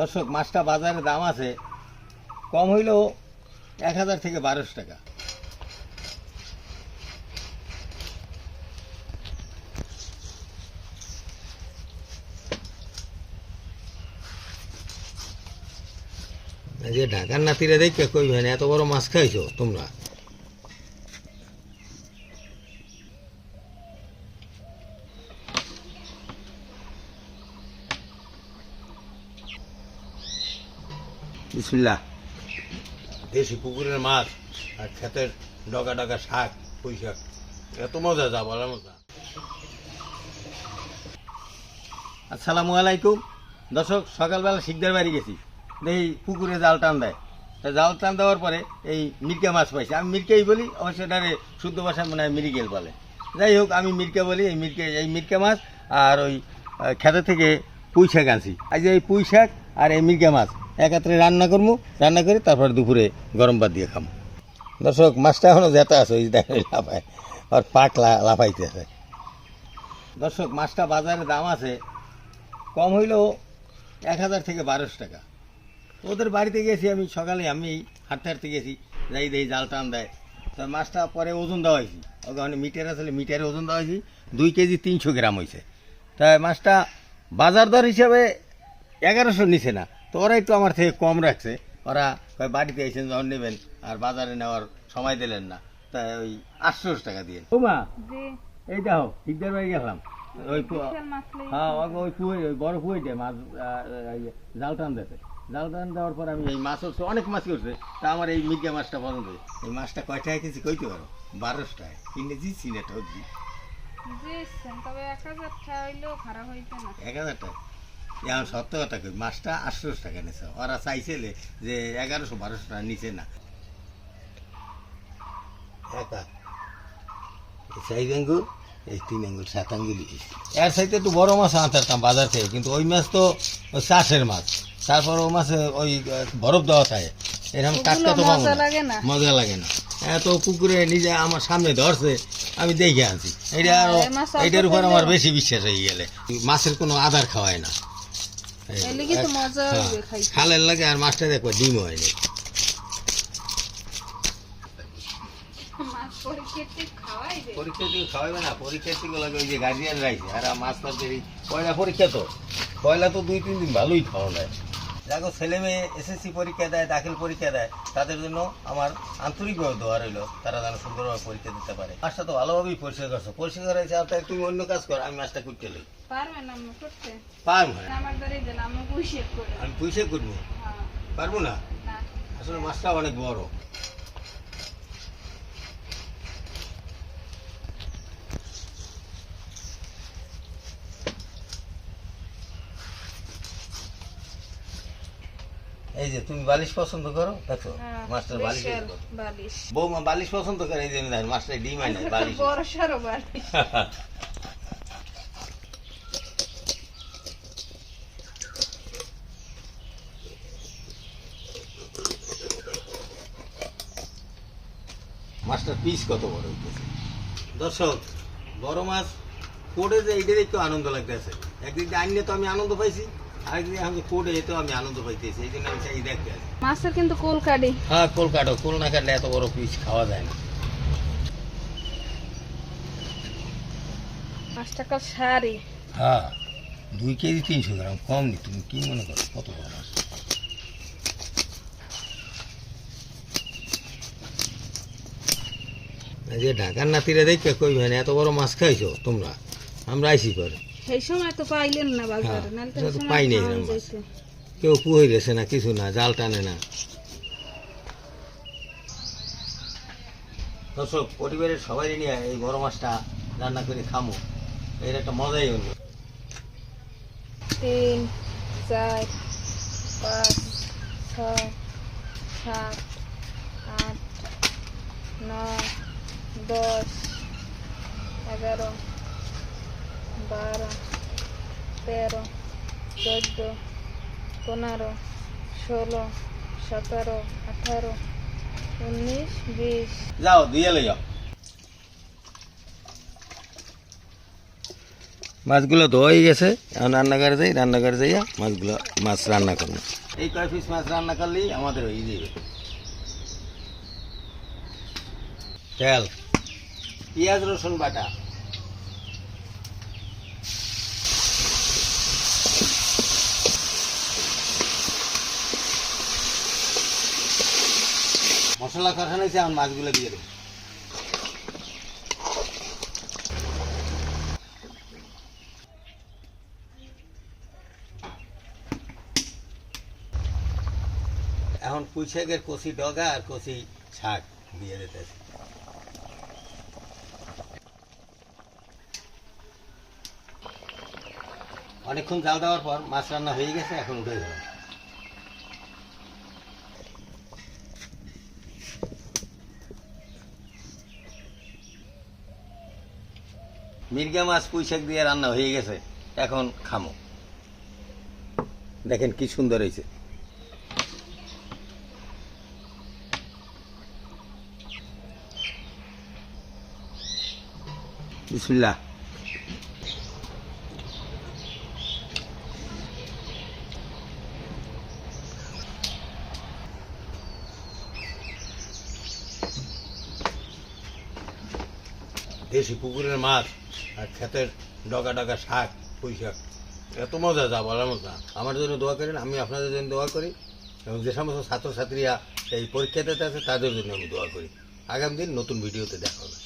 দর্শক, মাছটা বাজারে দাম আছে, কম হইলেও এক হাজার থেকে বারোশো টাকা। যে ঢাকার নাতিরা দেখে কইবেন, এত বড় মাছ খাইছো তোমরা? দেশি পুকুরের মাছ আর ক্ষেতের ডগা ডগা শাক, পুঁই শাক, এত মজা, যা বলার মজা আসসালামু আলাইকুম। দর্শক, সকালবেলা শিকদার বাড়ি গেছি। দেখি পুকুরে জাল টান দেয়। তা জাল টান দেওয়ার পরে এই মির্কা মাছ পাইছি। আমি মির্কাই বলি, অবশ্য এটারে শুদ্ধ ভাষায় মনে হয় মিরিগেল বলে। যাই হোক, আমি মির্কা বলি, এই মির্কা এই মির্কা মাছ আর ওই খেতে থেকে পুঁই শাক আনছি। আজ এই পুঁই শাক আর এই মির্কা মাছ। একাত্রে রান্না করব রান্না করে তারপর দুপুরে গরম ভাত দিয়ে খামো। দর্শক, মাছটা এখনও যেতে আছে, ওই দেখে লাফায়। আর পাক লা- লাফাইতে আছে। দর্শক, মাছটা বাজারে দাম আছে, কম হইলেও এক হাজার থেকে বারোশো টাকা। ওদের বাড়িতে গেছি আমি, সকালে আমি হাঁটতে হাঁটতে গেছি যাই দেই জাল টান দেয়। তো মাছটা পরে ওজন দেওয়া হয়েছি। ওখানে মিটার আসলে মিটারে ওজন দেওয়া হয়েছি, দুই কেজি তিনশো গ্রাম হয়েছে। তাই মাছটা বাজার দর হিসাবে এগারোশো নিচে না। তো ওরা একটু আমার থেকে কম রাখছে। ওরা কয় বাড়িতে এসেছেন যখন নেবেন আর বাজারে নেওয়ার সময় দিলেন না তাই ওই আটশোশো টাকা দিয়ে। ও মা এই দেখো ঠিকদের বাড়ি গেলাম। ওই হ্যাঁ ওই কুয়ে বড় কুয়েটে মাছ জাল টান দিতে জাল টান দেওয়ার পর আমি এই মাছ হচ্ছে অনেক মাছ করছে। তা আমার এই মির্গা মাছটা পছন্দ এই মাছটা কয় টাকা কিনছি কইতে পারো? বারোশো টাকা কিনে দিচ্ছি না ঠকছি এক হাজার টাকা এখন সত্য কথা কই মাছটা আটশোশো টাকা নিছে। ওরা চাইছিলে যে এগারোশো বারোশো টাকা নিচে না। সাইজ এই তিন আঙ্গুর সাত আঙ্গুলি এর সাইতে একটু বড় মাছ আনতাম বাজার থেকে কিন্তু ওই মাছ তো চাষের মাছ। তারপর ও মাছে ওই বরফ দেওয়া থাকে। এরকম টাটকা তো মজা লাগে না। মজা লাগে না। এত পুকুরে নিজে আমার সামনে ধরছে আমি দেখে আনছি। এটা আরও হ্যাঁ, এটার উপর আমার বেশি বিশ্বাস হয়ে গেলে। মাছের কোনো আধার খাওয়ায় না। হ্যাঁ, খাইতে। খালের লাগে আর মাছটা দেখো ডিম হয়নি মাছ পরীক্ষা ঠিক খাওয়াই দে পরীক্ষা থেকে খাওয়াবে না পরীক্ষা থেকে লাগে ওই যে গার্জিয়ান আর মাছ পয়লা পরীক্ষা তো পয়লা তো দুই তিন দিন ভালোই খাওয়া যায়। দেখো ছেলে মেয়ে এসএসসি পরীক্ষা দেয় দাখিল পরীক্ষা দেয় তাদের জন্য আমার আন্তরিকভাবে দোয়া রইল তারা যেন সুন্দরভাবে পরীক্ষা দিতে পারে। মাছটা তো ভালোভাবেই পরিষ্কার করছ পরিষ্কার করেছে আপনার তুমি অন্য কাজ করো আমি মাছটা করতে লই। পারবে না আমি পয়সা করব? হ্যাঁ। পারব না? না। আসলে মাছটা অনেক বড়। এই যে তুমি বালিশ পছন্দ করো দেখো হ্যাঁ, মাছটার বালিশ বালিশ। বৌমা বালিশ পছন্দ করে এই জন্য দেখেন, মাছটা ডিম হয় বালিশ। বড় সড়ো বালিশ। মাছটার পিস কত বড় হইতেছে? দর্শক বড় মাছ পড়ে যে এইটার একটু আনন্দ লাগতেছে। একদিক দিয়ে আনলে তো আমি আনন্দ পাইছি। কোটে আমি আনন্দ পাইতেছি এই জন্য আমি চাই দেখতে আসি। মাছের কিন্তু কোল কাটি। হ্যাঁ কোল কাটো কোল না কাটলে এত বড় পিস খাওয়া যায় না। পাঁচ শাড়ি হ্যাঁ দুই কেজি তিনশো গ্রাম কম নি তুমি কি মনে করো কত বড় মাছ যে ঢাকার নাতিরা দেখে কইবেন এত বড় মাছ খাইছো তোমরা আমরা আইসি করে সেই সময় তো পাইলেন না বাজারে হ্যাঁ, নাহলে তো। যেত। কেউ পুহই রেছে না কিছু না জাল টানে না দর্শক পরিবারের সবাই নিয়ে এই বড় মাছটা রান্না করে খামো এর একটা মজাই অন্য তিন চার পাঁচ ছয় সাত আট নয় দশ এগারো বারো তেরো চোদ্দ পনেরো ষোলো সতেরো আঠারো উনিশ বিশ যাও দিয়ে লই যাও মাছগুলো ধোয়াই গেছে এখন রান্নাঘরে যাই রান্নাঘরে যাইয়া মাছগুলো মাছ রান্না করব এই কয় পিস মাছ রান্না করলেই আমাদের হয়ে যাবে তেল পেঁয়াজ রসুন বাটা মশলা হয়েছে এখন মাছগুলো দিয়ে দেবো। এখন পুঁই শাকের কষি ডগা আর কষি শাক দিয়ে দিতেছে। অনেকক্ষণ জাল দেওয়ার পর মাছ রান্না হয়ে গেছে, এখন উঠে যাবে মির্গা মাছ পুঁই শাক দিয়ে রান্না হয়ে গেছে, এখন খামো। দেখেন কি সুন্দর হয়েছে। দেশি পুকুরের মাছ। আর ক্ষেতের ডগা ডগা শাক, পুঁই শাক। এত মজা, যা বলার মতো আমার জন্য দোয়া করেন, আমি আপনাদের জন্য দোয়া করি এবং যে সমস্ত ছাত্রছাত্রীরা এই পরীক্ষা দিতে আছে, তাদের জন্য আমি দোয়া করি। আগামী দিন নতুন ভিডিওতে দেখা হবে।